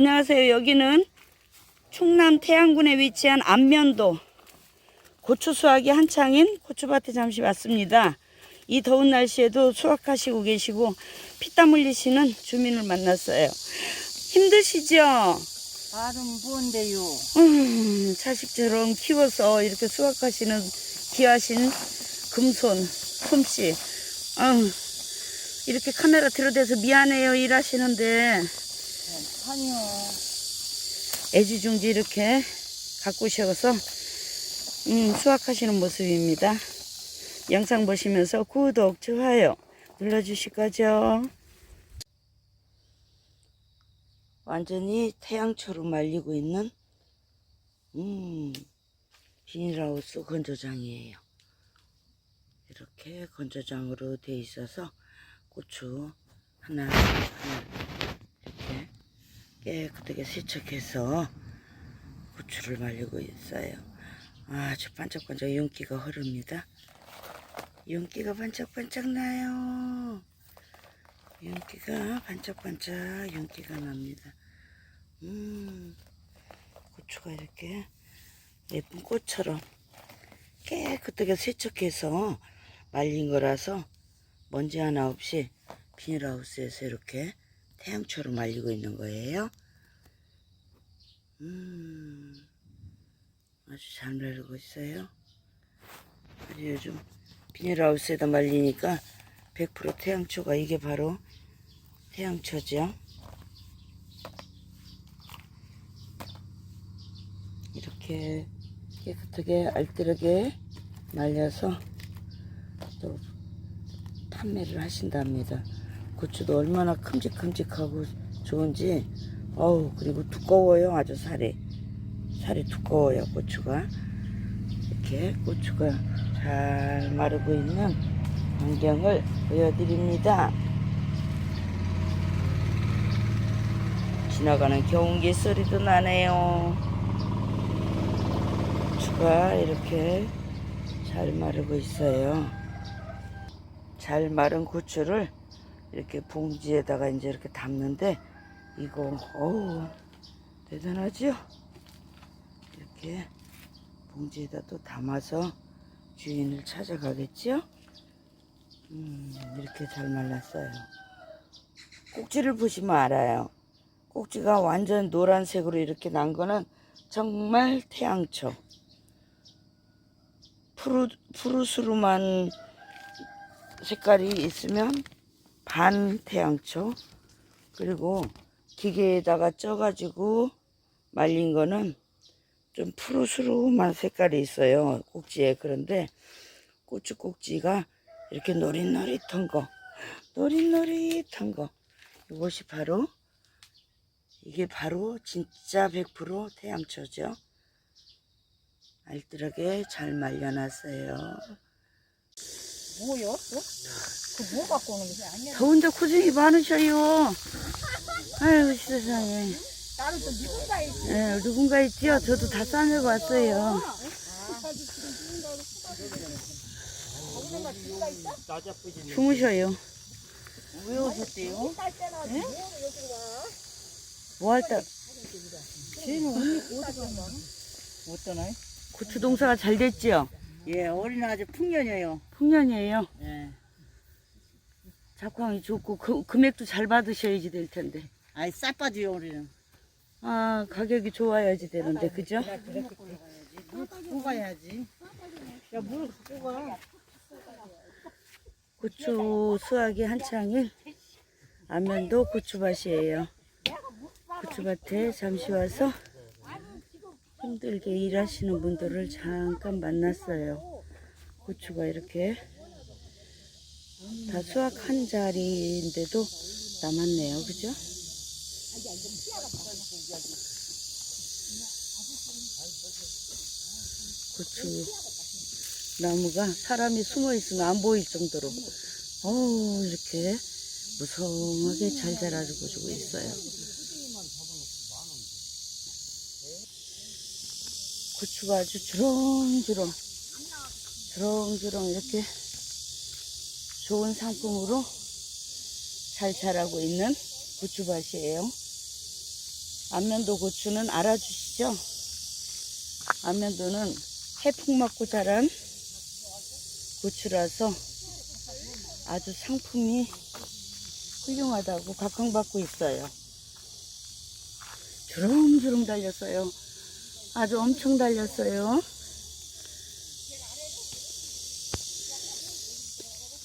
안녕하세요. 여기는 충남 태안군에 위치한 안면도 고추 수확이 한창인 고추밭에 잠시 왔습니다. 이 더운 날씨에도 수확하시고 계시고 피땀 흘리시는 주민을 만났어요. 힘드시죠? 발은 뭔데요? 음, 자식처럼 키워서 이렇게 수확하시는 귀하신 금손 솜씨. 아유, 이렇게 카메라 들어대서 미안해요 일하시는데 아니요. 애지중지 이렇게 가꾸셔서 음, 수확하시는 모습입니다. 영상 보시면서 구독, 좋아요 눌러주실 거죠? 완전히 태양초로 말리고 있는 음, 비닐하우스 건조장이에요. 이렇게 건조장으로 돼 있어서 고추 하나 하나 깨끗하게 세척해서 고추를 말리고 있어요. 아주 반짝반짝 윤기가 흐릅니다. 윤기가 반짝반짝 나요. 윤기가 반짝반짝 윤기가 납니다. 음, 고추가 이렇게 예쁜 꽃처럼 깨끗하게 세척해서 말린 거라서 먼지 하나 없이 비닐하우스에서 이렇게 태양초로 말리고 있는 거예요. 음, 아주 잘 말리고 있어요. 아주 요즘 비닐하우스에다 말리니까 100% 태양초가 이게 바로 태양초죠. 이렇게 깨끗하게 알뜰하게 말려서 또 판매를 하신답니다. 고추도 얼마나 큼직큼직하고 좋은지. 어우 그리고 두꺼워요 아주 살이. 살이 두꺼워요 고추가. 이렇게 고추가 잘 마르고 있는 광경을 보여드립니다. 지나가는 경운기 소리도 나네요. 고추가 이렇게 잘 마르고 있어요. 잘 마른 고추를 이렇게 봉지에다가 이제 이렇게 담는데 이거 어우 대단하죠? 이렇게 봉지에다 또 담아서 주인을 찾아가겠죠? 음, 이렇게 잘 말랐어요. 꼭지를 보시면 알아요. 꼭지가 완전 노란색으로 이렇게 난 거는 정말 태양초. 푸르, 푸르스름한 색깔이 있으면 반 태양초. 그리고 기계에다가 쪄가지고 말린 거는 좀 푸르스름한 색깔이 있어요. 꼭지에. 그런데 고추 꼭지가 이렇게 노릿노릿한 거 노릿노릿한 거. 이것이 바로 이게 바로 진짜 100% 태양초죠. 알뜰하게 잘 말려놨어요 뭐요? 또? 그뭐 갖고 오는 거지? 저 혼자 고생이 많으셔요. 아유 세상에. 나는 또 누군가 있지. 예, 누군가 있지요? 저도 다 싸매고 왔어요. 주무셔요. 왜 오셨대요? 뭐 할 때 쟤는 언니 어디 갔나? 못 떠나요? 고추 농사가 잘 됐지요? 예, 어린 아주 풍년이에요. 풍년이에요. 예. 작황이 좋고 그, 금액도 잘 받으셔야지 될 텐데. 아이, 쌀 빠지요, 우리는. 아 가격이 좋아야지 되는데 그죠? 물 갖고 가야지. 야, 물 갖고 가. 고추 수확이 한창인 안면도 고추밭이에요. 고추밭에 잠시 와서 힘들게 일하시는 분들을 잠깐 만났어요. 고추가 이렇게 다 수확 한 자리인데도 남았네요. 그죠? 고추 나무가 사람이 숨어 있으면 안 보일 정도로 어우 이렇게 무성하게 잘 자라고 주고 있어요. 고추가 아주 주렁주렁 주렁주렁 이렇게 좋은 상품으로 잘 자라고 있는 고추밭이에요. 안면도 고추는 알아주시죠? 안면도는 해풍 맞고 자란 고추라서 아주 상품이 훌륭하다고 각광받고 있어요. 주렁주렁 달렸어요. 아주 엄청 달렸어요.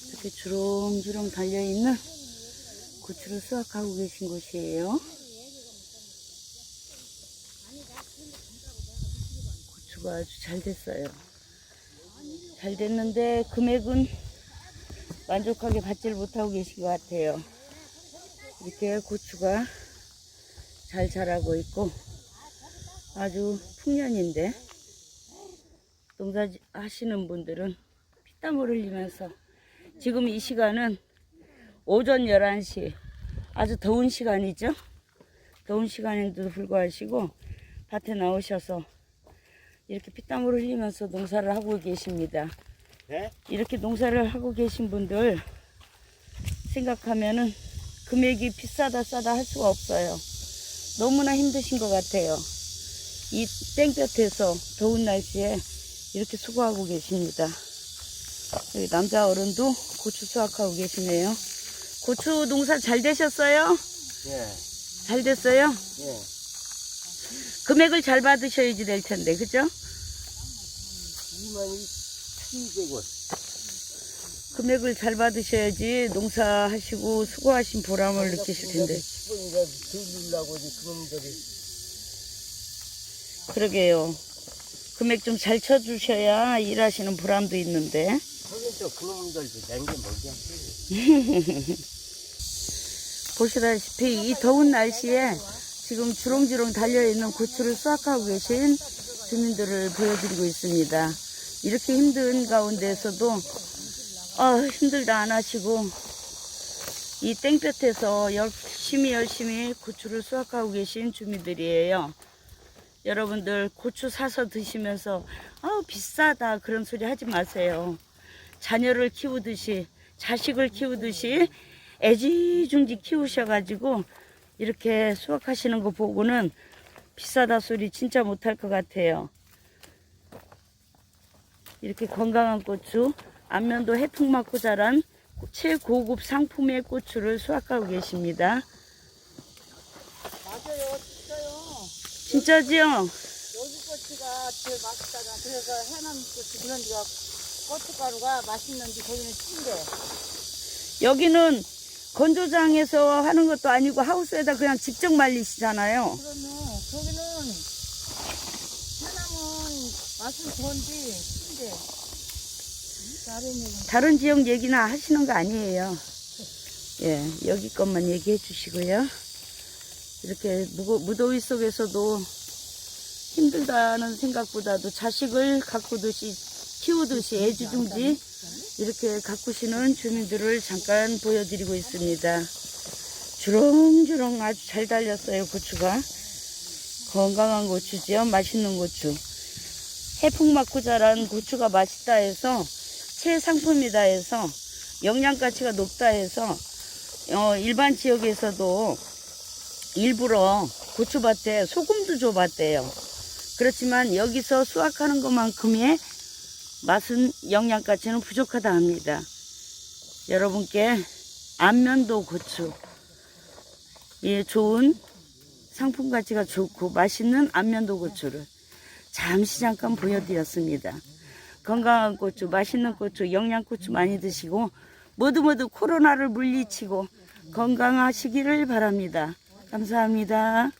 이렇게 주렁주렁 달려있는 고추를 수확하고 계신 곳이에요. 고추가 아주 잘 됐어요. 잘 됐는데 금액은 만족하게 받지를 못하고 계신 것 같아요. 이렇게 고추가 잘 자라고 있고 아주 풍년인데 농사 지- 하시는 분들은 피땀을 흘리면서 지금 이 시간은 오전 11시 아주 더운 시간이죠. 더운 시간인데도 불구하시고 밭에 나오셔서 이렇게 피땀을 흘리면서 농사를 하고 계십니다. 네? 이렇게 농사를 하고 계신 분들 생각하면은 금액이 비싸다 싸다 할 수가 없어요. 너무나 힘드신 것 같아요. 이 땡볕에서 더운 날씨에 이렇게 수고하고 계십니다. 여기 남자 어른도 고추 수확하고 계시네요. 고추 농사 잘 되셨어요? 예, 잘 됐어요? 예. 금액을 잘 받으셔야지 될 텐데, 그죠? 2만이 1200원. 금액을 잘 받으셔야지 농사하시고 수고하신 보람을 느끼실 텐데. 10원이라도 들리려고 이제 그놈들이. 그러게요. 금액 좀 잘 쳐주셔야 일하시는 보람도 있는데. 하긴 또 그놈들도 먹이야. 보시다시피 이 더운 날씨에 지금 주렁주렁 달려있는 고추를 수확하고 계신 주민들을 보여드리고 있습니다. 이렇게 힘든 가운데서도 아 힘들다 안 하시고 이 땡볕에서 열심히 열심히 고추를 수확하고 계신 주민들이에요. 여러분들 고추 사서 드시면서 아 비싸다 그런 소리 하지 마세요. 자녀를 키우듯이 자식을 키우듯이 애지중지 키우셔가지고 이렇게 수확하시는 거 보고는 비싸다 소리 진짜 못할 것 같아요. 이렇게 건강한 고추, 안면도 해풍 맞고 자란 최고급 상품의 고추를 수확하고 계십니다. 맞아요, 진짜지요? 여기 고추가 제일 맛있다잖아. 그래서 해남 고추 그런 데가 고춧가루가 맛있는데 거기는 찐데. 여기는 건조장에서 하는 것도 아니고 하우스에다 그냥 직접 말리시잖아요. 그러면 거기는 해남은 맛은 좋은데 찐데. 다른 얘기는 다른 지역 얘기나 하시는 거 아니에요. 예, 여기 것만 얘기해 주시고요. 이렇게 무더위 속에서도 힘들다는 생각보다도 자식을 가꾸듯이 키우듯이 애지중지 이렇게 가꾸시는 주민들을 잠깐 보여드리고 있습니다. 주렁주렁 아주 잘 달렸어요, 고추가. 건강한 고추지요, 맛있는 고추. 해풍 맞고 자란 고추가 맛있다 해서 최상품이다 해서 영양 가치가 높다 해서 어, 일반 지역에서도 일부러 고추밭에 소금도 줘봤대요. 그렇지만 여기서 수확하는 것만큼의 맛은 영양가치는 부족하다 합니다. 여러분께 안면도 고추 예, 좋은 상품 가치가 좋고 맛있는 안면도 고추를 잠시 잠깐 보여드렸습니다. 건강한 고추, 맛있는 고추, 영양 고추 많이 드시고 모두 모두 코로나를 물리치고 건강하시기를 바랍니다. 감사합니다.